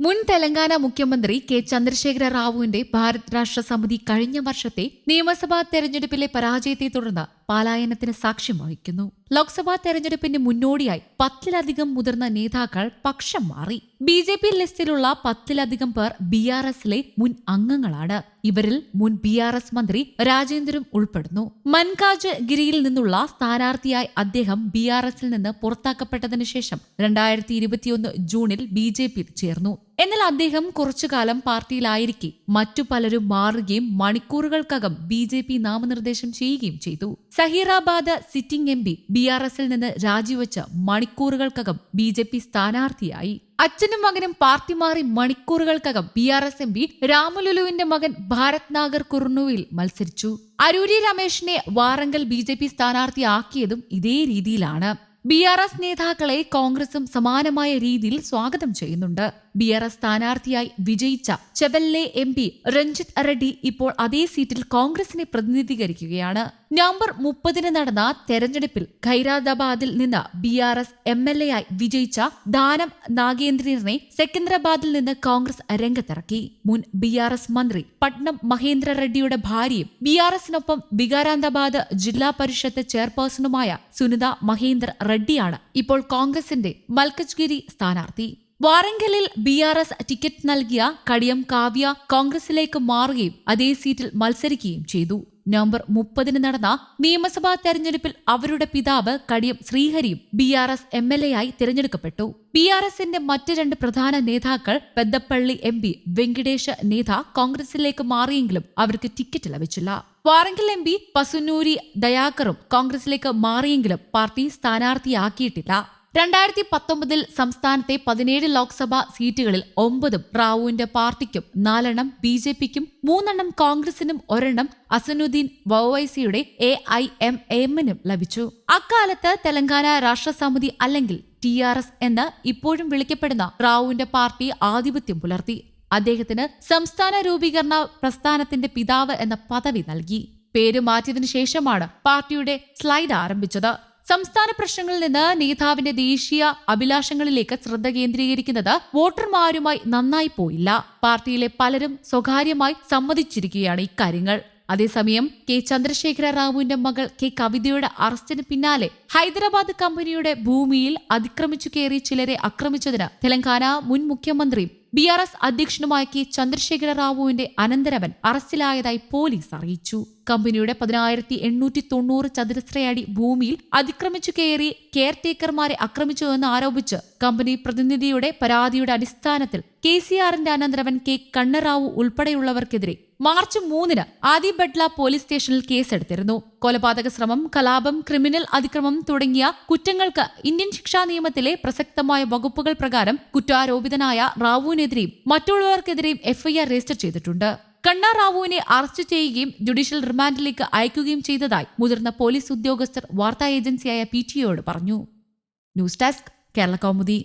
മുൻ തെലങ്കാന മുഖ്യമന്ത്രി കെ ചന്ദ്രശേഖര റാവുവിന്റെ ഭാരത് രാഷ്ട്ര സമിതി കഴിഞ്ഞ വർഷത്തെ നിയമസഭാ തെരഞ്ഞെടുപ്പിലെ പരാജയത്തെ തുടർന്ന് പലായനത്തിന് സാക്ഷ്യം വഹിക്കുന്നു. ലോക്സഭാ തെരഞ്ഞെടുപ്പിന് മുന്നോടിയായി പത്തിലധികം മുതിർന്ന നേതാക്കൾ പക്ഷം മാറി. ബി ജെ പി ലിസ്റ്റിലുള്ള പത്തിലധികം പേർ ബി ആർ എസിലെ മുൻ അംഗങ്ങളാണ്. ഇവരിൽ മുൻ ബി ആർ എസ് മന്ത്രി രാജേന്ദ്രൻ ഉൾപ്പെടുന്നു. മൻകാജ് ഗിരിയിൽ നിന്നുള്ള സ്ഥാനാർത്ഥിയായി അദ്ദേഹം ബി ആർ എസിൽ നിന്ന് പുറത്താക്കപ്പെട്ടതിനു ശേഷം രണ്ടായിരത്തി ഇരുപത്തിയൊന്ന് ജൂണിൽ ബി ജെ പിയിൽ ചേർന്നു. എന്നാൽ അദ്ദേഹം കുറച്ചു കുറച്ചുകാലം പാർട്ടിയിലായിരിക്കെ. മറ്റു പലരും മാറുകയും മണിക്കൂറുകൾക്കകം ബി ജെ പി നാമനിർദ്ദേശം ചെയ്യുകയും ചെയ്തു. Zaheerabad sitting M P B R എസിൽ നിന്ന് രാജിവെച്ച മണിക്കൂറുകൾക്കകം ബി ജെ പി സ്ഥാനാർത്ഥിയായി. അച്ഛനും മകനും പാർട്ടി മാറി മണിക്കൂറുകൾക്കകം B R S M P രാമലുലുവിന്റെ മകൻ ഭാരത് നാഗർ കുർണുവിൽ മത്സരിച്ചു. അരൂരി രമേശിനെ വാറങ്കൽ ബി ജെ പി സ്ഥാനാർത്ഥിയാക്കിയതും ഇതേ രീതിയിലാണ്. ബി ആർ എസ് നേതാക്കളെ കോൺഗ്രസും സമാനമായ രീതിയിൽ സ്വാഗതം ചെയ്യുന്നുണ്ട്. ബി ആർ എസ് സ്ഥാനാർത്ഥിയായി വിജയിച്ച ചെബല്ലെ എം പി രഞ്ജിത്ത് റെഡ്ഡി ഇപ്പോൾ അതേ സീറ്റിൽ കോൺഗ്രസിനെ പ്രതിനിധീകരിക്കുകയാണ്. നവംബർ മുപ്പതിന് നടന്ന തെരഞ്ഞെടുപ്പിൽ ഖൈരാദാബാദിൽ നിന്ന് B R S M L A ആയി വിജയിച്ച ദാനം നാഗേന്ദ്രനെ സെക്കന്ദരാബാദിൽ നിന്ന് കോൺഗ്രസ് രംഗത്തിറക്കി. മുൻ ബി ആർ എസ് മന്ത്രി പട്നം മഹേന്ദ്ര റെഡ്ഡിയുടെ ഭാര്യയും ബി ആർ എസിനൊപ്പം വികാരാന്താബാദ് ജില്ലാ പരിഷത്ത് ചെയർപേഴ്സണുമായ സുനിത മഹേന്ദ്ര റെഡ്ഡിയാണ് ഇപ്പോൾ കോൺഗ്രസിന്റെ മൽക്കജ്ഗിരി സ്ഥാനാർത്ഥി. വാറങ്കലിൽ ബി ആർ എസ് ടിക്കറ്റ് നൽകിയ കടിയം കാവ്യ കോൺഗ്രസിലേക്ക് മാറുകയും അതേ സീറ്റിൽ മത്സരിക്കുകയും ചെയ്തു. നവംബർ മുപ്പതിന് നടന്ന നിയമസഭാ തെരഞ്ഞെടുപ്പിൽ അവരുടെ പിതാവ് Kadiyam ശ്രീഹരിയും B R S M L A ആയി തിരഞ്ഞെടുക്കപ്പെട്ടു. ബി ആർ എസിന്റെ മറ്റ് രണ്ട് പ്രധാന നേതാക്കൾ പെద్దപ്പള്ളി എം പി വെങ്കിടേഷ് നേത കോൺഗ്രസിലേക്ക് മാറിയെങ്കിലും അവർക്ക് ടിക്കറ്റ് ലഭിച്ചില്ല. വാറങ്കൽ എം പി പസുനൂരി ദയാകറും കോൺഗ്രസിലേക്ക് മാറിയെങ്കിലും പാർട്ടി സ്ഥാനാർത്ഥിയാക്കിയിട്ടില്ല. രണ്ടായിരത്തി പത്തൊമ്പതിൽ സംസ്ഥാനത്തെ പതിനേഴ് ലോക്സഭാ സീറ്റുകളിൽ ഒമ്പതും റാവുവിന്റെ പാർട്ടിക്കും നാലെണ്ണം ബി ജെ പിക്കും മൂന്നെണ്ണം കോൺഗ്രസിനും ഒരെണ്ണം അസനുദ്ദീൻ വൈസിയുടെ എ ഐ എം എമ്മിനും ലഭിച്ചു. അക്കാലത്ത് തെലങ്കാന രാഷ്ട്രസമിതി അല്ലെങ്കിൽ ടി ആർ എസ് എന്ന് ഇപ്പോഴും വിളിക്കപ്പെടുന്ന റാവുവിന്റെ പാർട്ടി ആധിപത്യം പുലർത്തി. അദ്ദേഹത്തിന് സംസ്ഥാന രൂപീകരണ പ്രസ്ഥാനത്തിന്റെ പിതാവ് എന്ന പദവി നൽകി. പേര് മാറ്റിയതിനു ശേഷമാണ് പാർട്ടിയുടെ സ്ലൈഡ് ആരംഭിച്ചത്. സംസ്ഥാന പ്രശ്നങ്ങളിൽ നിന്ന് നേതാവിന്റെ ദേശീയ അഭിലാഷങ്ങളിലേക്ക് ശ്രദ്ധ കേന്ദ്രീകരിക്കുന്നത് വോട്ടർമാരുമായി നന്നായി പോയില്ല. പാർട്ടിയിലെ പലരും സ്വകാര്യമായി സമ്മതിച്ചിരിക്കുകയാണ് ഇക്കാര്യങ്ങൾ. അതേസമയം കെ ചന്ദ്രശേഖര റാവുവിന്റെ മകൾ കെ കവിതയുടെ അറസ്റ്റിന് പിന്നാലെ ഹൈദരാബാദ് കമ്പനിയുടെ ഭൂമിയിൽ അതിക്രമിച്ചു കയറി ചിലരെ ആക്രമിച്ചതിന് തെലങ്കാന മുൻ മുഖ്യമന്ത്രിയും ബി ആർ എസ് അധ്യക്ഷനുമായ കെ ചന്ദ്രശേഖര റാവുവിന്റെ അനന്തരവൻ അറസ്റ്റിലായതായി പോലീസ് അറിയിച്ചു. കമ്പനിയുടെ പതിനായിരത്തി എണ്ണൂറ്റി തൊണ്ണൂറ് ചതുരശ്രയടി ഭൂമിയിൽ അതിക്രമിച്ചു കയറി കെയർ ടേക്കർമാരെ ആക്രമിച്ചുവെന്ന് ആരോപിച്ച് കമ്പനി പ്രതിനിധിയുടെ പരാതിയുടെ അടിസ്ഥാനത്തിൽ കെ സി ആറിന്റെ അനന്തരവൻ കെ കണ്ണറാവു ഉൾപ്പെടെയുള്ളവർക്കെതിരെ മാർച്ച് മൂന്നിന് ആദി ബഡ്ല പോലീസ് സ്റ്റേഷനിൽ കേസെടുത്തിരുന്നു. കൊലപാതക ശ്രമം കലാപം ക്രിമിനൽ അതിക്രമം തുടങ്ങിയ കുറ്റങ്ങൾക്ക് ഇന്ത്യൻ ശിക്ഷാ നിയമത്തിലെ പ്രസക്തമായ വകുപ്പുകൾ പ്രകാരം കുറ്റാരോപിതനായ റാവുവിനെതിരെയും മറ്റുള്ളവർക്കെതിരെയും എഫ്ഐആർ രജിസ്റ്റർ ചെയ്തിട്ടുണ്ട്. കണ്ണ റാവുവിനെ അറസ്റ്റ് ചെയ്യുകയും ജുഡീഷ്യൽ റിമാൻഡിലേക്ക് അയക്കുകയും ചെയ്തതായി മുതിർന്ന പോലീസ് ഉദ്യോഗസ്ഥർ വാർത്താ ഏജൻസിയായ പി ടി പറഞ്ഞു. News desk Kerala Kaumudi.